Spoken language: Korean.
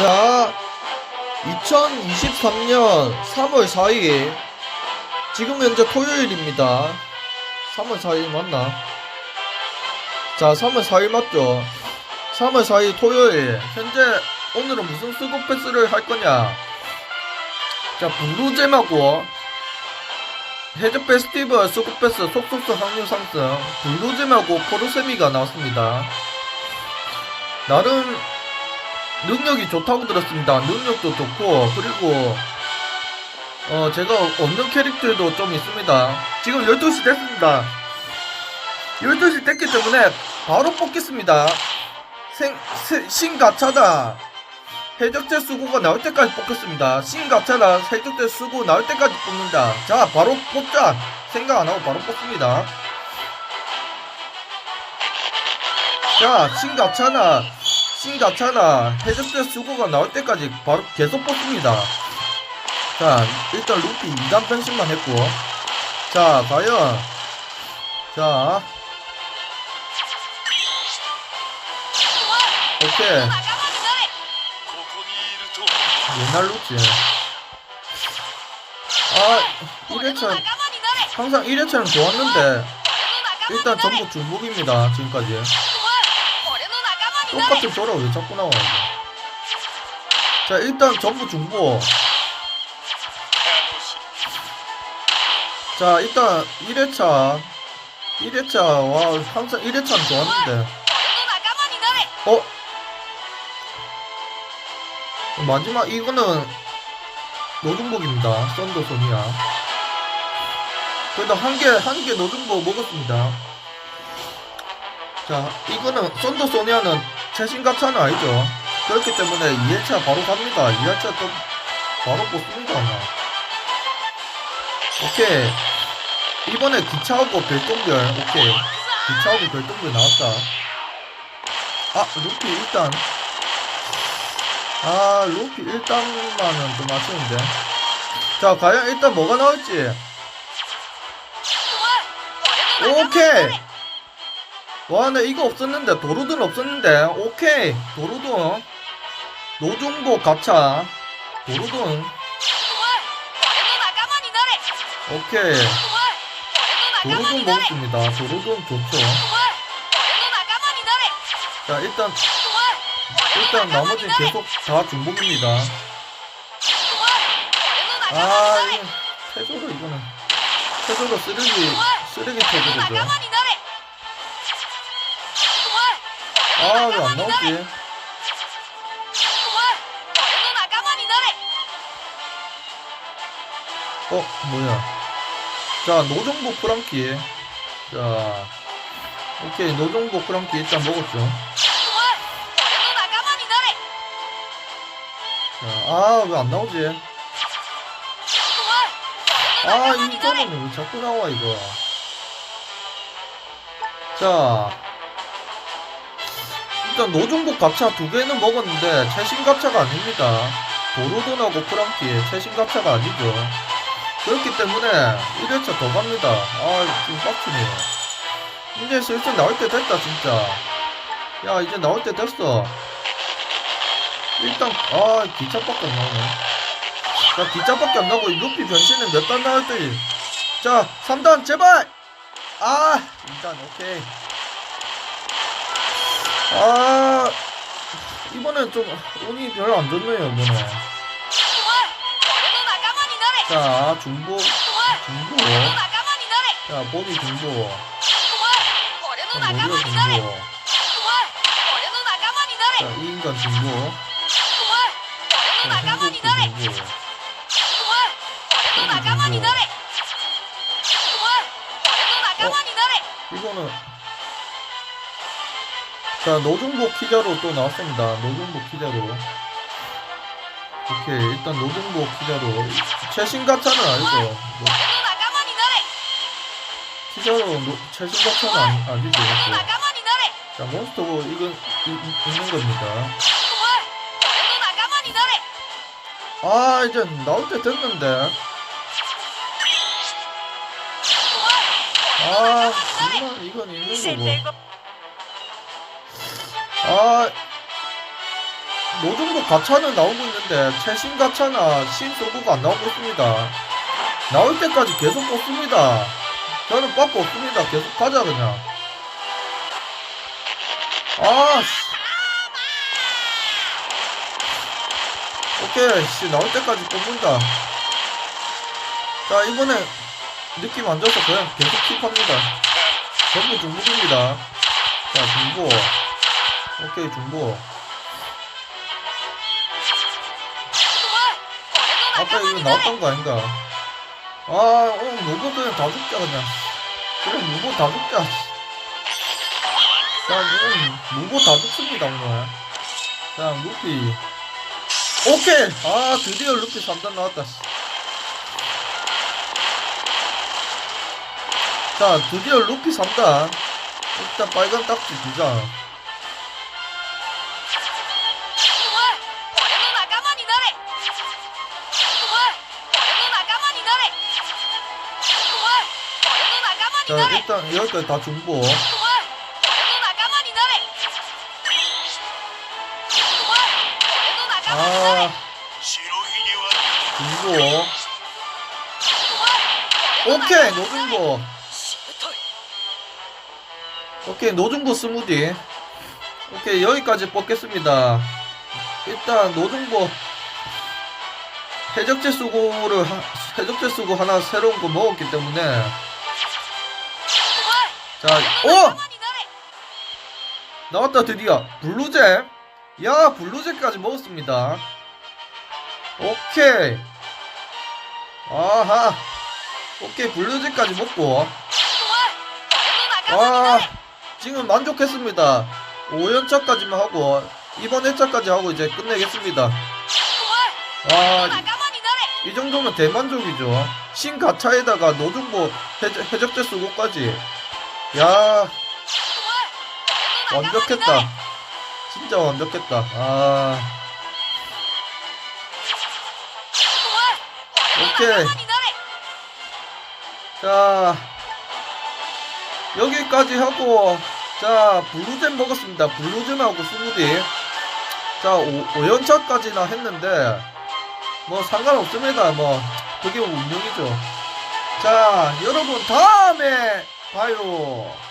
자, 2023년 3월 4일. 지금 현재 토요일입니다. 3월 4일 맞나? 자, 3월 4일 맞죠? 3월 4일 토요일. 현재 오늘은 무슨 수급 패스를 할 거냐? 자, 블루잼하고 해적 페스티벌 수급 패스 속속속 확률 상승. 블루잼하고 포르세미가 나왔습니다. 나름 능력이 좋다고 들었습니다. 능력도 좋고 그리고 어 제가 없는 캐릭터도 좀 있습니다. 지금 12시 됐습니다. 12시 됐기 때문에 바로 뽑겠습니다. 생, 세- 신가차다. 해적대 수고가 나올 때까지 뽑겠습니다. 신가차다. 해적대 수고 나올 때까지 뽑는다. 자, 바로 뽑자. 생각 안 하고 바로 뽑습니다. 자, 신가차나. 신기가 차나 헤드스 수고가 나올 때까지 바로 계속 뽑습니다. 자 일단 루피 2단 변신만 했고. 자 과연 자. 오케이. 옛날 루피. 아 1회차 항상 1회차는 좋았는데 일단 전부 중복입니다 지금까지. 똑같이 소리가 왜 자꾸 나와? 자 일단 전부 중고. 자 일단 1회차. 1회차 와 항상 1회차는 좋았는데. 어? 마지막 이거는 노중복입니다. 썬더 소니야 그래도 한개 한 개 노중복 먹었습니다. 자, 이거는 썬더 소니아는 최신 가차는 아니죠. 그렇기 때문에 2회차 바로 갑니다. 2회차 또 바로 뽑습니다. 아마. 오케이. 이번에 기차하고 별똥별. 오케이. 기차하고 별똥별 나왔다. 아, 루피 일단. 아, 루피 일단만은 좀 아쉬운데. 자, 과연 일단 뭐가 나올지. 오케이. 와, 나 이거 없었는데. 도루든 없었는데. 오케이. 도루든. 노중복 가차. 도루든. 오케이. 도루든 먹습니다. 도루든 좋죠. 자, 일단, 일단 나머지는 계속 다 중복입니다. 아, 이건, 태조로 이거는. 태조로 쓰레기, 쓰레기 태조로죠. 아, 왜 안 나오지? 어, 뭐야. 자, 노정복 프랑키. 자, 오케이, 노정복 프랑키 일단 먹었죠. 자, 아, 왜 안 나오지? 아, 이거는 왜 자꾸 나와, 이거. 자, 일단 노중복 가차 두 개는 먹었는데, 최신 가차가 아닙니다. 도로돈하고 프랑키, 최신 가차가 아니죠. 그렇기 때문에 1회차 더 갑니다. 아, 지금 빡치네요. 이제 슬슬 나올 때 됐다, 진짜. 야, 이제 나올 때 됐어. 일단, 아, 기차밖에 안 나오네. 자, 기차밖에 안 나오고, 루피 변신은 몇 단 나올지. 자, 3단, 제발! 아, 2단, 오케이. 아, 이번엔 좀, 운이 별로 안 좋네요, 이번에. 자, 중복, 중복. 자, 보디 중복. 자, 모리오 중복. 자, 이 인간 중복. 자, 행복도 중복. 이거는 자 노중복 키자로 또 나왔습니다. 노중복 키자로. 오케이 일단 노중복 키자로. 최신 가차는 아니죠. 노- 키자로 노, 최신 가차는 아니, 아니죠. 자 몬스터 이건 이, 이, 있는 겁니다. 아 이제 나올 때 됐는데. 아 정말 이건 있는 거고 아 노정도 가차는 나오고 있는데 최신 가차나 신소구가 안 나오고 있습니다. 나올 때까지 계속 뽑습니다. 저는 빠꾸 없습니다. 계속 가자 그냥. 아 씨. 오케이 씨 나올 때까지 뽑는다. 자 이번에 느낌 안 좋아서 그냥 계속 킵합니다. 전부 중복입니다. 자 중복. 오케이 중복. 아까 이거 나왔던 거 아닌가? 아, 오늘 누구 그냥 다 죽자, 그냥. 그래, 누구 다 죽자. 자, 오늘 누구 다 죽습니다, 오늘. 자, 루피. 오케이! 아, 드디어 루피 3단 나왔다, 씨. 자, 드디어 루피 3단. 일단 빨간 딱지 두 장. 자, 일단 여기까지 다 준보. 아, 아 준보. 오케이, 노준보. 오케이, 노준보 스무디. 오케이, 여기까지 뽑겠습니다. 일단 노준보. 해적제 수고를 해적제 수고 하나 새로운 거 먹었기 때문에 자, 오! 나왔다 드디어. 블루제 야 블루제까지 먹었습니다. 오케이. 아하. 오케이 블루제까지 먹고. 아 지금 만족했습니다. 5연차까지만 하고 이번 회차까지 하고 이제 끝내겠습니다. 아이 정도면 대만족이죠. 신가차에다가 노중보 해적제 쓰고까지. 야. 완벽했다. 진짜 완벽했다. 아. 오케이. 자. 여기까지 하고 자 블루젠 먹었습니다. 블루젠하고 스무디. 자 5, 연차까지나 했는데 뭐 상관없습니다. 뭐 그게 운명이죠. 자 여러분 다음에 봐요